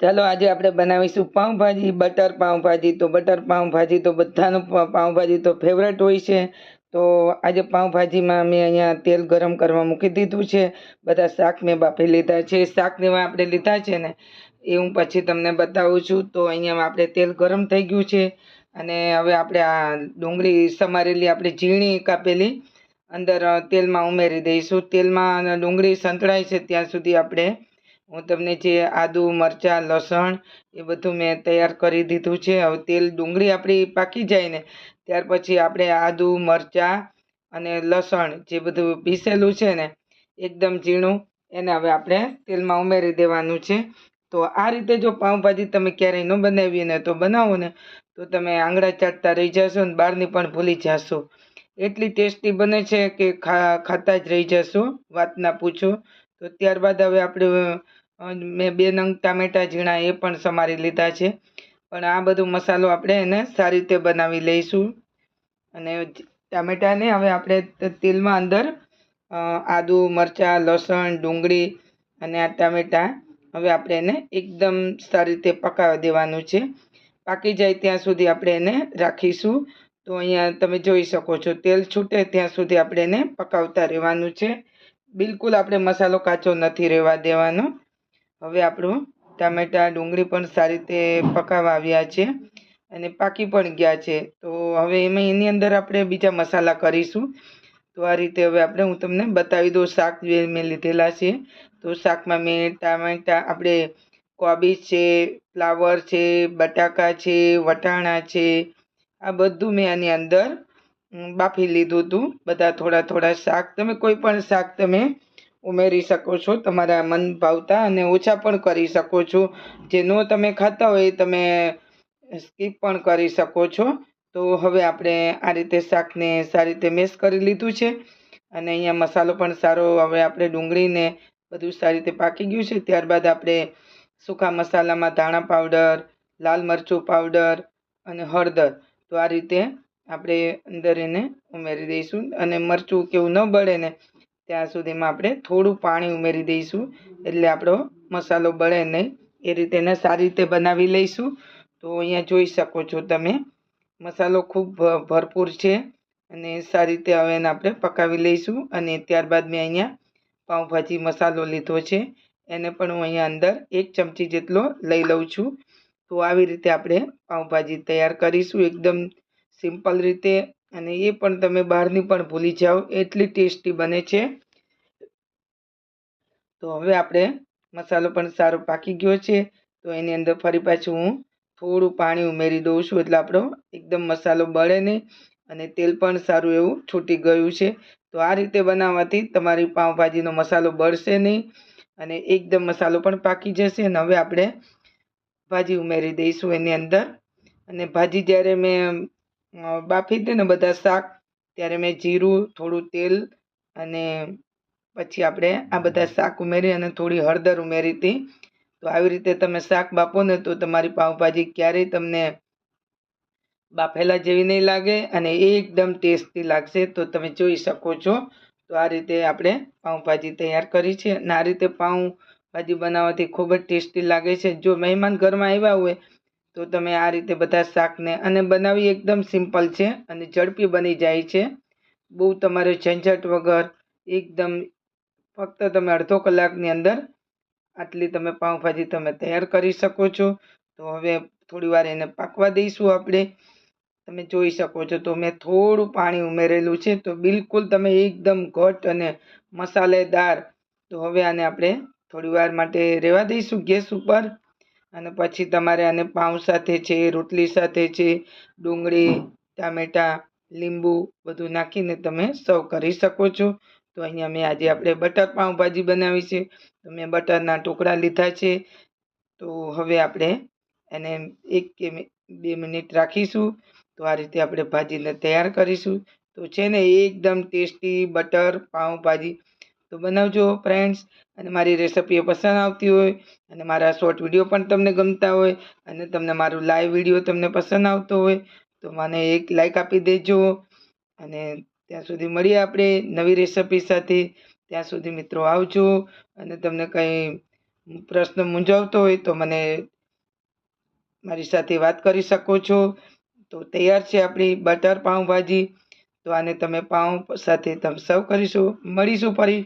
ચાલો આજે આપણે બનાવીશું પાઉંભાજી, બટર પાઉંભાજી. તો બટર પાઉંભાજી તો બધાનું પાઉંભાજી તો ફેવરેટ હોય છે. તો આજે પાઉંભાજીમાં મેં અહીંયા તેલ ગરમ કરવા મૂકી દીધું છે. બધા શાક મેં બાફી લીધા છે. શાક ને આપણે લીધા છે ને એ હું પછી તમને બતાવું છું. તો અહીંયા આપણે તેલ ગરમ થઈ ગયું છે. અને હવે આપણે આ ડુંગળી સમારેલી આપણે ઝીણી કાપેલી અંદર તેલમાં ઉમેરી દઈશું. તેલમાં ડુંગળી સંતળાય છે ત્યાં સુધી આપણે હું તમને જે આદુ, મરચાં, લસણ એ બધું મેં તૈયાર કરી દીધું છે. હવે તેલ ડુંગળી આપણી પાકી જાય ને, ત્યાર પછી આપણે આદુ, મરચાં અને લસણ જે બધું પીસેલું છે ને, એકદમ ઝીણું, એને હવે આપણે તેલમાં ઉમેરી દેવાનું છે. તો આ રીતે જો પાઉંભાજી તમે ક્યારેય ન બનાવીએ ને, તો બનાવો ને, તો તમે આંગળા ચાટતા રહી જશો ને, બહારની પણ ભૂલી જશો. એટલી ટેસ્ટી બને છે કે ખા, ખાતા જ રહી જશો, વાત ના પૂછો. તો ત્યારબાદ હવે આપણે મેં બે નંગ ટામેટાં ઝીણા એ પણ સમારી લીધા છે. પણ આ બધું મસાલો આપણે એને સારી રીતે બનાવી લઈશું. અને ટામેટાને હવે આપણે તેલમાં અંદર આદુ, મરચાં, લસણ, ડુંગળી અને આ ટામેટાં હવે આપણે એને એકદમ સારી રીતે પકાવવા દેવાનું છે. પાકી જાય ત્યાં સુધી આપણે એને રાખીશું. તો અહીંયા તમે જોઈ શકો છો તેલ છૂટે ત્યાં સુધી આપણે એને પકાવતા રહેવાનું છે. બિલકુલ આપણે મસાલો કાચો નથી રહેવા દેવાનો. હવે આપણું ટામેટાં ડુંગળી પણ સારી રીતે પકાવવા આવ્યા છે અને પાકી પણ ગયા છે. તો હવે એમાં એની અંદર આપણે બીજા મસાલા કરીશું. તો આ રીતે હવે આપણે હું તમને બતાવી દઉં શાક જે મેં લીધેલા છે. તો શાકમાં મેં ટામેટાં, આપણે કોબીજ છે, ફ્લાવર છે, બટાકા છે, વટાણા છે, આ બધું મેં આની અંદર બાફી લીધું હતું બધા થોડા થોડા શાક, તમે કોઈ પણ શાક તમે ઉમેરી શકો છો, તમારા મન ભાવતા અને ઓછા પણ કરી શકો છો. જે નો તમે ખાતા હોય તમે સ્કીપ પણ કરી શકો છો. તો હવે આપણે આ રીતે શાકને સારી રીતે મેશ કરી લીધું છે. અને અહીંયા મસાલો પણ સારો હવે આપણે ડુંગળીને બધું સારી રીતે પાકી ગયું છે. ત્યારબાદ આપણે સૂકા મસાલામાં ધાણા પાવડર, લાલ મરચું પાવડર અને હળદર. તો આ રીતે આપણે અંદર એને ઉમેરી દઈશું અને મરચું કેવું ન બળે ને ત્યાં સુધીમાં આપણે થોડું પાણી ઉમેરી દઈશું. એટલે આપણો મસાલો બળે નહીં. એ રીતે એને સારી રીતે બનાવી લઈશું. તો અહીંયા જોઈ શકો છો તમે, મસાલો ખૂબ ભરપૂર છે. અને સારી રીતે હવે એને આપણે પકાવી લઈશું. અને ત્યારબાદ મેં અહીંયા પાઉંભાજી મસાલો લીધો છે. એને પણ હું અહીંયા અંદર એક ચમચી જેટલો લઈ લઉં છું. તો આવી રીતે આપણે પાઉંભાજી તૈયાર કરીશું. એકદમ સિમ્પલ રીતે અને એ પણ તમે બહારની પણ ભૂલી જાઓ, એટલી ટેસ્ટી બને છે. તો હવે આપણે મસાલો પણ સારો પાકી ગયો છે. તો એની અંદર ફરી પાછું હું થોડું પાણી ઉમેરી દઉં છું, એટલે આપણો એકદમ મસાલો બળે નહીં અને તેલ પણ સારું એવું છૂટી ગયું છે. તો આ રીતે બનાવવાથી તમારી પાઉંભાજીનો મસાલો બળશે નહીં અને એકદમ મસાલો પણ પાકી જશે. અને હવે આપણે ભાજી ઉમેરી દઈશું એની અંદર. અને ભાજી જ્યારે મેં બાફી દે ને બધા શાક. ત્યારે મેં જીરું થોડું તેલ અને પછી આપણે આ બધા શાક ઉમેરી અને થોડી હળદર ઉમેરી હતી. તો આવી રીતે તમે શાક બાફો ને તો તમારી પાઉંભાજી ક્યારેય તમને બાફેલા જેવી નહીં લાગે અને એ એકદમ ટેસ્ટી લાગશે. તો તમે જોઈ શકો છો. તો આ રીતે આપણે પાઉંભાજી તૈયાર કરી છે અને આ રીતે પાઉંભાજી બનાવવાથી ખૂબ જ ટેસ્ટી લાગે છે. જો મહેમાન ઘરમાં આવ્યા હોય તો તમે આ રીતે બધા શાકને અને બનાવી એકદમ સિમ્પલ છે અને ઝડપી બની જાય છે. બહુ તમારે ઝંઝટ વગર એકદમ ફક્ત તમે અડધો કલાકની અંદર આટલી તમે પાઉંભાજી તમે તૈયાર કરી શકો છો. તો હવે થોડી વાર એને પાકવા દઈશું આપણે. તમે જોઈ શકો છો તો મેં થોડું પાણી ઉમેરેલું છે. તો બિલકુલ તમે એકદમ ઘટ અને મસાલેદાર. તો હવે આને આપણે થોડી વાર માટે રહેવા દઈશું ગેસ ઉપર. અને પછી તમારે આને પાઉં સાથે છે, રોટલી સાથે છે, ડુંગળી, ટામેટાં, લીંબુ બધું નાખીને તમે સર્વ કરી શકો છો. તો અહીંયા મેં આજે આપણે બટર પાઉંભાજી બનાવી છે. તો મેં બટરના ટુકડા લીધા છે. તો હવે આપણે એને એક કે બે મિનિટ રાખીશું. તો આ રીતે આપણે ભાજીને તૈયાર કરીશું. તો છે ને, એકદમ ટેસ્ટી બટર પાઉંભાજી તો બનાવજો ફ્રેન્ડ્સ અને મારી રેસિપીઓ પસંદ આવતી હોય અને મારા શોર્ટ વીડિયો પણ તમને ગમતા હોય અને તમને મારું લાઈવ વીડિયો તમને પસંદ આવતો હોય, તો મને એક લાઈક આપી દેજો. અને ત્યાં સુધી મળીએ આપણે નવી રેસિપી સાથે. ત્યાં સુધી મિત્રો આવજો અને તમને કંઈ પ્રશ્ન મૂંઝવતો હોય તો મને મારી સાથે વાત કરી શકો છો. તો તૈયાર છે આપણી બટર પાઉંભાજી. તો આને તમે પાઉં સાથે તમે સર્વ કરીશું. મળીશું ફરી.